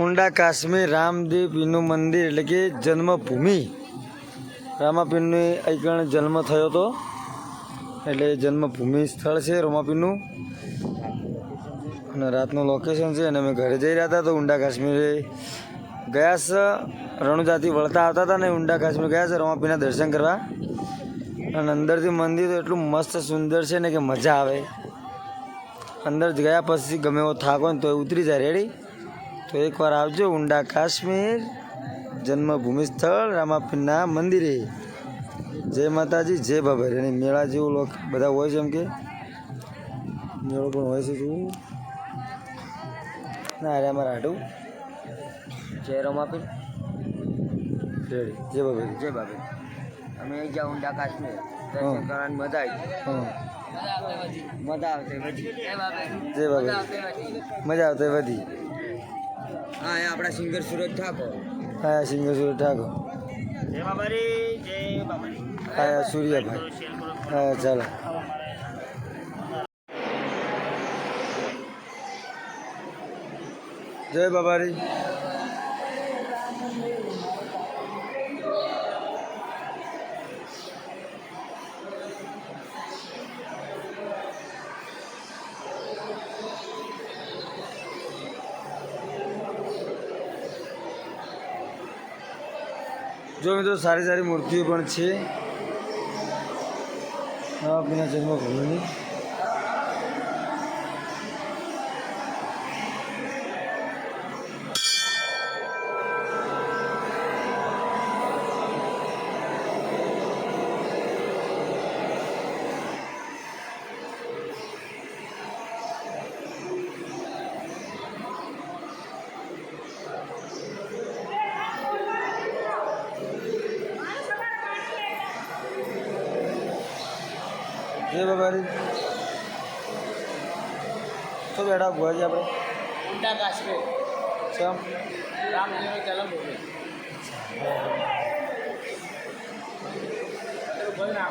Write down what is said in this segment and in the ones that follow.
ઊંડા કાશ્મીર રામદેવપીરનું મંદિર એટલે કે જન્મભૂમિ. રામાપીરની અહીં જન્મ થયો હતો. એટલે જન્મભૂમિ સ્થળ છે રોમાપીનું અને રાતનું લોકેશન છે અને અમે ઘરે જઈ રહ્યા હતા તો ઊંડા કાશ્મીરે ગયા છે રણુજાથી વળતા આવતા હતા ને ઊંડા કાશ્મીર ગયા છે રમાપીના દર્શન કરવા. અને અંદરથી મંદિર તો એટલું મસ્ત સુંદર છે ને કે મજા આવે. અંદર ગયા પછી ગમે એવો થાક ને તો ઉતરી જાય રેડી તો એકવાર આવજો ઊંડા કાશ્મીર જન્મભૂમિ સ્થળ રામાપીના મંદિરે. જય માતાજી, જય બાબા અને મેળા જેવું લોક બધા હોય છે એમ કે? મેળો પણ હોય છે જેવું ના, અરે અમારા હાટું જય રમાપીર. જય. બાબે. જય બાબે. અમે અહીં જાઉં ઊંડા કાશ્મીર હા. દર્શન કરવાની મજા આવી મજા આવશે વધી જય બાબે. મજા આવતી વધી હા એ આપણા સિંગર સુરજ ઠાકોર. હા સિંગર સુરજ ઠાકોર. જય બાબારી જય બાબારી હા સૂર્યભાઈ. હા ચાલો. જય બાબારી જો મિત્રો સારી સારી મૂર્તિઓ પણ છે નવાપીના જન્મભૂમિની જય બાબારી તો બેઠા ભુવાજી આપણે. ઊંડા કાશ્મીર. ચમ રામજીનો જન્મભૂમિ બોલતા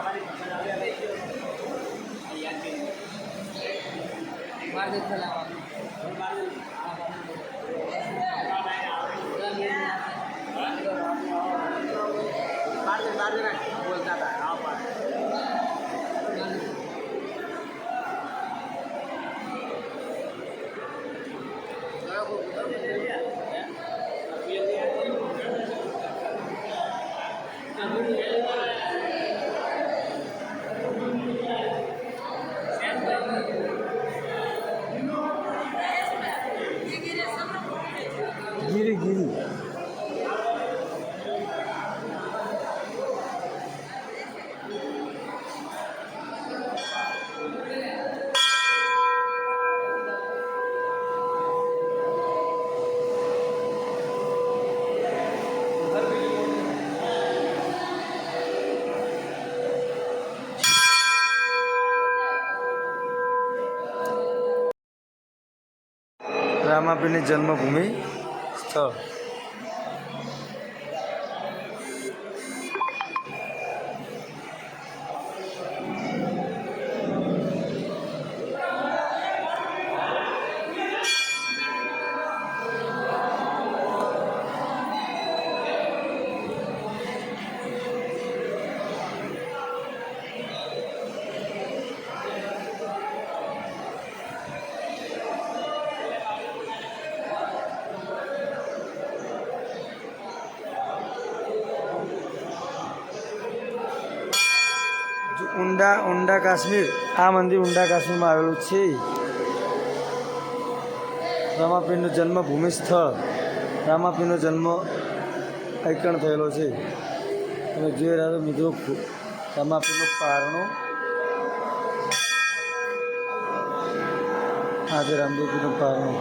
રામાપીરની જન્મભૂમિ સ્થળ. ઊંડા ઊંડા કાશ્મીર આ મંદિર ઊંડા કાશ્મીરમાં આવેલું છે. રામાપીરનું જન્મભૂમિ સ્થળ. રામાપીરનો જન્મ ઐકણ થયેલો છે. તમે જોઈ રહ્યા મિત્રો રામાપીરનો પારણો આજે રામદેવપીરનો પારણો.